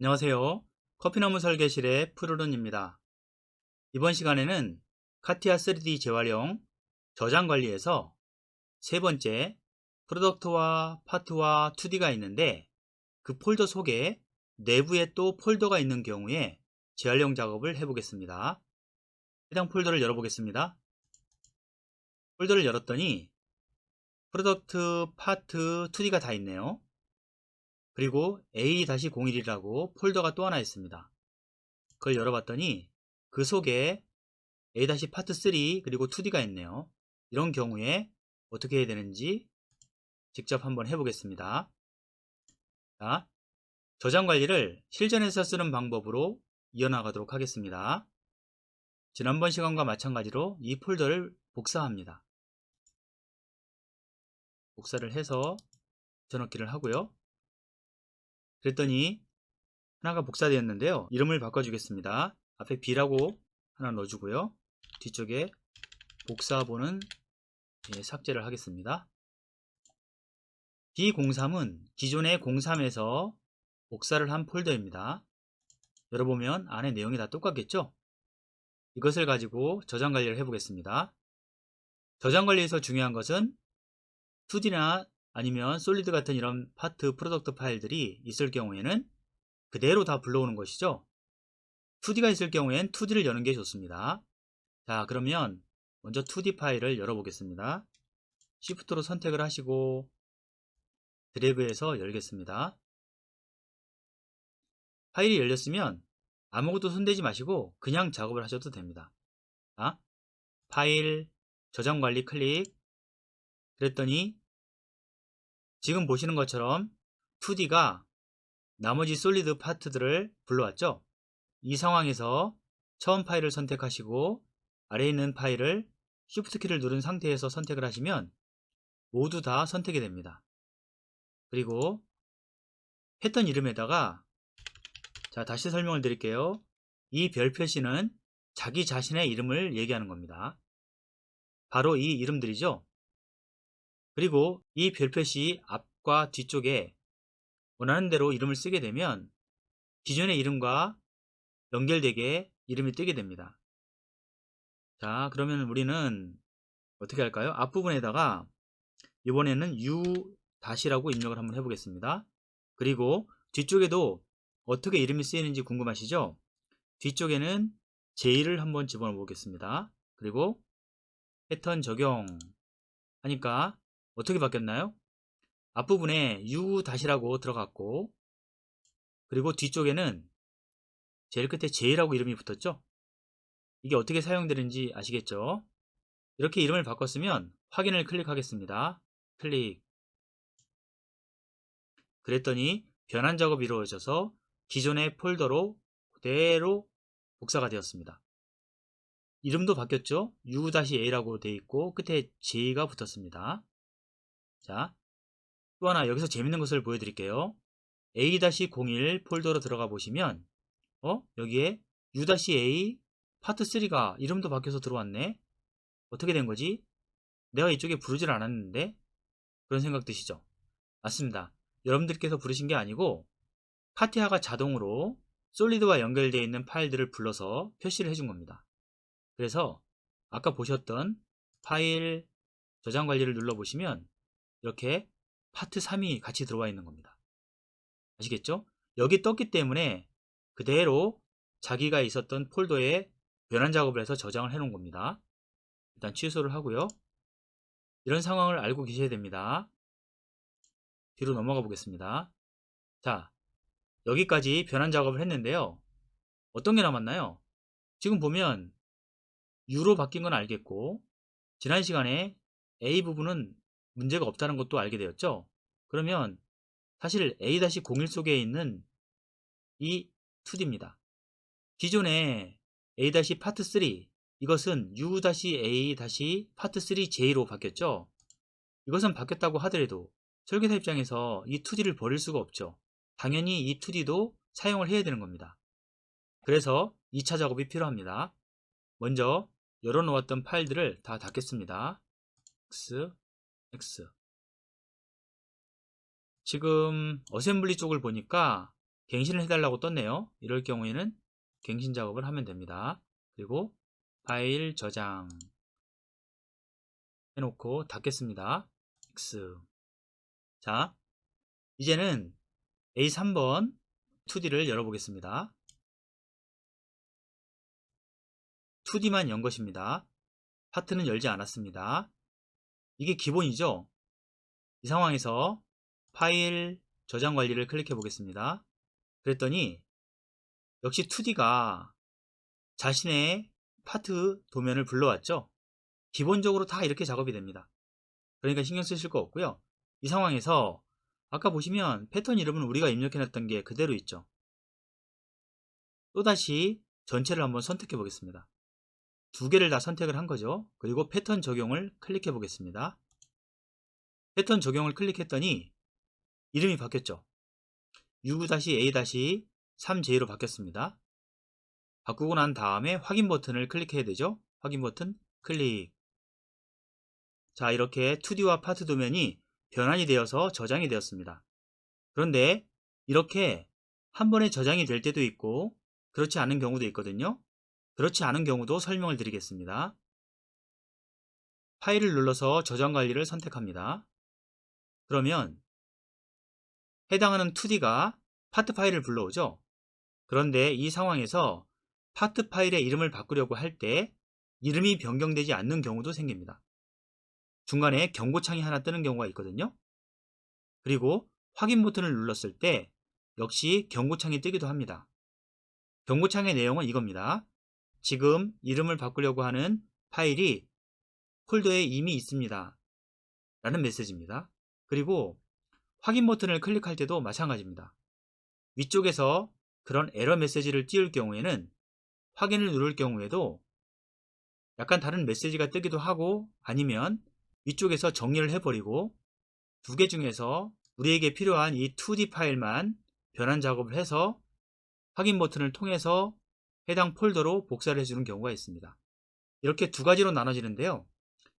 안녕하세요. 커피나무 설계실의 푸르른입니다. 이번 시간에는 카티아 3D 재활용 저장 관리에서 세 번째 프로덕트와 파트와 2D가 있는데 그 폴더 속에 내부에 또 폴더가 있는 경우에 재활용 작업을 해보겠습니다. 해당 폴더를 열어보겠습니다. 폴더를 열었더니 프로덕트, 파트, 2D가 다 있네요. 그리고 A-01이라고 폴더가 또 하나 있습니다. 그걸 열어봤더니 그 속에 A-파트 3 그리고 2D가 있네요. 이런 경우에 어떻게 해야 되는지 직접 한번 해보겠습니다. 자, 저장 관리를 실전에서 쓰는 방법으로 이어나가도록 하겠습니다. 지난번 시간과 마찬가지로 이 폴더를 복사합니다. 복사를 해서 붙여넣기를 하고요. 그랬더니 하나가 복사되었는데요. 이름을 바꿔주겠습니다. 앞에 B라고 하나 넣어주고요. 뒤쪽에 복사본은 예, 삭제를 하겠습니다. B03은 기존의 03에서 복사를 한 폴더입니다. 열어보면 안에 내용이 다 똑같겠죠? 이것을 가지고 저장 관리를 해보겠습니다. 저장 관리에서 중요한 것은 2D나 아니면 솔리드 같은 이런 파트 프로덕트 파일들이 있을 경우에는 그대로 다 불러오는 것이죠. 2D가 있을 경우엔 2D를 여는 게 좋습니다. 자 그러면 먼저 2D 파일을 열어보겠습니다. Shift로 선택을 하시고 드래그해서 열겠습니다. 파일이 열렸으면 아무것도 손대지 마시고 그냥 작업을 하셔도 됩니다. 자, 파일, 저장 관리 클릭 그랬더니 지금 보시는 것처럼 2D가 나머지 솔리드 파트들을 불러왔죠. 이 상황에서 처음 파일을 선택하시고 아래에 있는 파일을 Shift 키를 누른 상태에서 선택을 하시면 모두 다 선택이 됩니다. 그리고 패턴 이름에다가 자 다시 설명을 드릴게요. 이 별 표시는 자기 자신의 이름을 얘기하는 겁니다. 바로 이 이름들이죠. 그리고 이 별 표시 앞과 뒤쪽에 원하는 대로 이름을 쓰게 되면 기존의 이름과 연결되게 이름이 뜨게 됩니다. 자, 그러면 우리는 어떻게 할까요? 앞부분에다가 이번에는 U-라고 입력을 한번 해보겠습니다. 그리고 뒤쪽에도 어떻게 이름이 쓰이는지 궁금하시죠? 뒤쪽에는 J를 한번 집어넣어 보겠습니다. 그리고 패턴 적용 하니까 어떻게 바뀌었나요? 앞부분에 U-라고 들어갔고 그리고 뒤쪽에는 제일 끝에 J라고 이름이 붙었죠? 이게 어떻게 사용되는지 아시겠죠? 이렇게 이름을 바꿨으면 확인을 클릭하겠습니다. 클릭 그랬더니 변환 작업이 이루어져서 기존의 폴더로 그대로 복사가 되었습니다. 이름도 바뀌었죠? U-A라고 되어 있고 끝에 J가 붙었습니다. 자, 또 하나 여기서 재밌는 것을 보여드릴게요. A-01 폴더로 들어가 보시면 어? 여기에 U-A 파트 3가 이름도 바뀌어서 들어왔네? 어떻게 된 거지? 내가 이쪽에 부르질 않았는데? 그런 생각 드시죠? 맞습니다. 여러분들께서 부르신 게 아니고 카티아가 자동으로 솔리드와 연결되어 있는 파일들을 불러서 표시를 해준 겁니다. 그래서 아까 보셨던 파일 저장 관리를 눌러보시면 이렇게 파트 3이 같이 들어와 있는 겁니다. 아시겠죠? 여기 떴기 때문에 그대로 자기가 있었던 폴더에 변환 작업을 해서 저장을 해 놓은 겁니다. 일단 취소를 하고요. 이런 상황을 알고 계셔야 됩니다. 뒤로 넘어가 보겠습니다. 자, 여기까지 변환 작업을 했는데요. 어떤 게 남았나요? 지금 보면 U로 바뀐 건 알겠고 지난 시간에 A 부분은 문제가 없다는 것도 알게 되었죠. 그러면 사실 A-01 속에 있는 이 2D입니다. 기존에 A-파트 3 이것은 U-A-파트 3J로 바뀌었죠. 이것은 바뀌었다고 하더라도 설계사 입장에서 이 2D를 버릴 수가 없죠. 당연히 이 2D도 사용을 해야 되는 겁니다. 그래서 2차 작업이 필요합니다. 먼저 열어놓았던 파일들을 다 닫겠습니다. X, X 지금 어셈블리 쪽을 보니까 갱신을 해달라고 떴네요. 이럴 경우에는 갱신 작업을 하면 됩니다. 그리고 파일 저장 해놓고 닫겠습니다. X 자 이제는 A3번 2D를 열어보겠습니다. 2D만 연 것입니다. 파트는 열지 않았습니다. 이게 기본이죠. 이 상황에서 파일 저장 관리를 클릭해 보겠습니다. 그랬더니 역시 2D가 자신의 파트 도면을 불러왔죠. 기본적으로 다 이렇게 작업이 됩니다. 그러니까 신경 쓰실 거 없고요. 이 상황에서 아까 보시면 패턴 이름은 우리가 입력해놨던 게 그대로 있죠. 또다시 전체를 한번 선택해 보겠습니다. 두 개를 다 선택을 한 거죠. 그리고 패턴 적용을 클릭해 보겠습니다. 패턴 적용을 클릭했더니 이름이 바뀌었죠. U-A-3J로 바뀌었습니다. 바꾸고 난 다음에 확인 버튼을 클릭해야 되죠. 확인 버튼 클릭. 자, 이렇게 2D와 파트 도면이 변환이 되어서 저장이 되었습니다. 그런데 이렇게 한 번에 저장이 될 때도 있고 그렇지 않은 경우도 있거든요. 그렇지 않은 경우도 설명을 드리겠습니다. 파일을 눌러서 저장 관리를 선택합니다. 그러면 해당하는 2D가 파트 파일을 불러오죠. 그런데 이 상황에서 파트 파일의 이름을 바꾸려고 할 때 이름이 변경되지 않는 경우도 생깁니다. 중간에 경고창이 하나 뜨는 경우가 있거든요. 그리고 확인 버튼을 눌렀을 때 역시 경고창이 뜨기도 합니다. 경고창의 내용은 이겁니다. 지금 이름을 바꾸려고 하는 파일이 폴더에 이미 있습니다. 라는 메시지입니다. 그리고 확인 버튼을 클릭할 때도 마찬가지입니다. 위쪽에서 그런 에러 메시지를 띄울 경우에는 확인을 누를 경우에도 약간 다른 메시지가 뜨기도 하고 아니면 위쪽에서 정리를 해버리고 두 개 중에서 우리에게 필요한 이 2D 파일만 변환 작업을 해서 확인 버튼을 통해서 해당 폴더로 복사를 해주는 경우가 있습니다. 이렇게 두 가지로 나눠지는데요.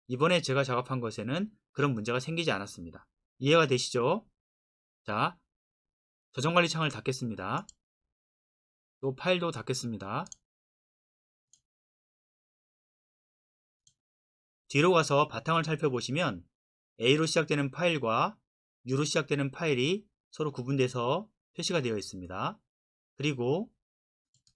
이번에 제가 작업한 것에는 그런 문제가 생기지 않았습니다. 이해가 되시죠? 자, 저장관리 창을 닫겠습니다. 또 파일도 닫겠습니다. 뒤로 가서 바탕을 살펴보시면 A로 시작되는 파일과 U로 시작되는 파일이 서로 구분돼서 표시가 되어 있습니다. 그리고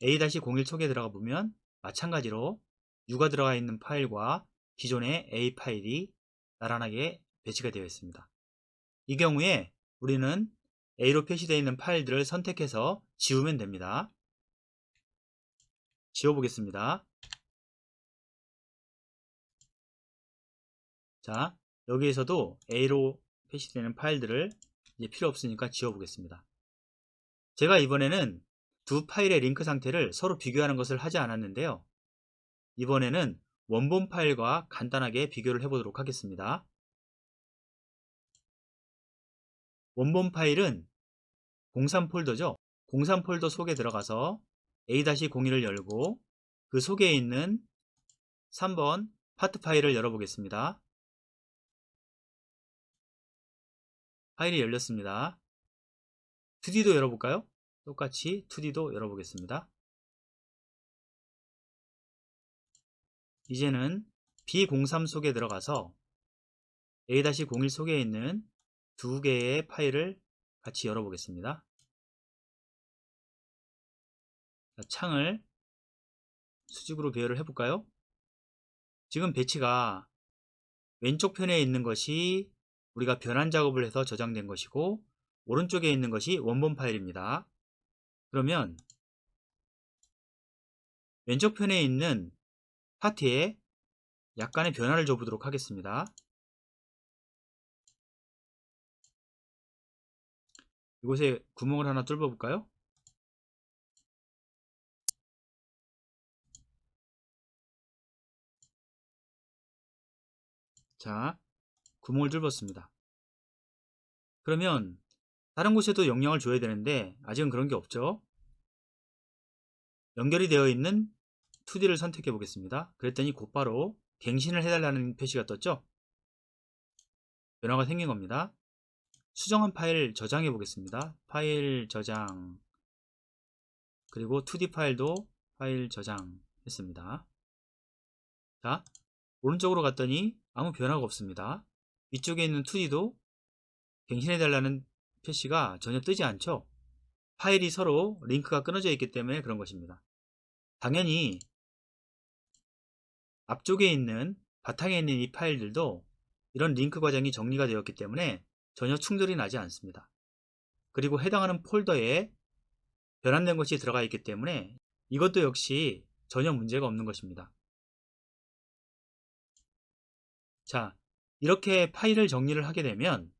A-01 속에 들어가 보면 마찬가지로 U가 들어가 있는 파일과 기존의 A 파일이 나란하게 배치가 되어 있습니다. 이 경우에 우리는 A로 표시되어 있는 파일들을 선택해서 지우면 됩니다. 지워보겠습니다. 자, 여기에서도 A로 표시되는 파일들을 이제 필요 없으니까 지워보겠습니다. 제가 이번에는 두 파일의 링크 상태를 서로 비교하는 것을 하지 않았는데요. 이번에는 원본 파일과 간단하게 비교를 해보도록 하겠습니다. 원본 파일은 03 폴더죠. 03 폴더 속에 들어가서 A-01을 열고 그 속에 있는 3번 파트 파일을 열어보겠습니다. 파일이 열렸습니다. 2D도 열어볼까요? 똑같이 2D도 열어보겠습니다. 이제는 B03 속에 들어가서 A-01 속에 있는 두 개의 파일을 같이 열어보겠습니다. 창을 수직으로 배열을 해볼까요? 지금 배치가 왼쪽 편에 있는 것이 우리가 변환 작업을 해서 저장된 것이고 오른쪽에 있는 것이 원본 파일입니다. 그러면 왼쪽 편에 있는 파트에 약간의 변화를 줘보도록 하겠습니다. 이곳에 구멍을 하나 뚫어 볼까요? 자, 구멍을 뚫었습니다. 그러면 다른 곳에도 영향을 줘야 되는데 아직은 그런 게 없죠. 연결이 되어 있는 2D를 선택해 보겠습니다. 그랬더니 곧바로 갱신을 해달라는 표시가 떴죠. 변화가 생긴 겁니다. 수정한 파일 저장해 보겠습니다. 파일 저장 그리고 2D 파일도 파일 저장했습니다. 자, 오른쪽으로 갔더니 아무 변화가 없습니다. 위쪽에 있는 2D도 갱신해달라는 표시가 전혀 뜨지 않죠? 파일이 서로 링크가 끊어져 있기 때문에 그런 것입니다. 당연히 앞쪽에 있는 바탕에 있는 이 파일들도 이런 링크 과정이 정리가 되었기 때문에 전혀 충돌이 나지 않습니다. 그리고 해당하는 폴더에 변환된 것이 들어가 있기 때문에 이것도 역시 전혀 문제가 없는 것입니다. 자, 이렇게 파일을 정리를 하게 되면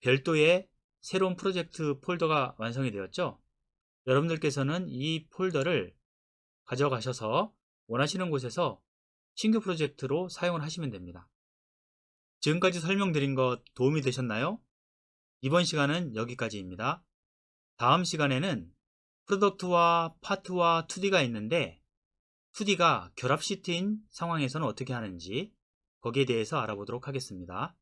별도의 새로운 프로젝트 폴더가 완성이 되었죠. 여러분들께서는 이 폴더를 가져가셔서 원하시는 곳에서 신규 프로젝트로 사용을 하시면 됩니다. 지금까지 설명드린 것 도움이 되셨나요? 이번 시간은 여기까지입니다. 다음 시간에는 프로덕트와 파트와 2D가 있는데 2D가 결합 시트인 상황에서는 어떻게 하는지 거기에 대해서 알아보도록 하겠습니다.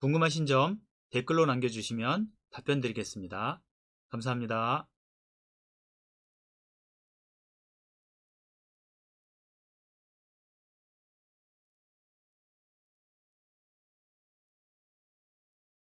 궁금하신 점 댓글로 남겨주시면 답변 드리겠습니다. 감사합니다.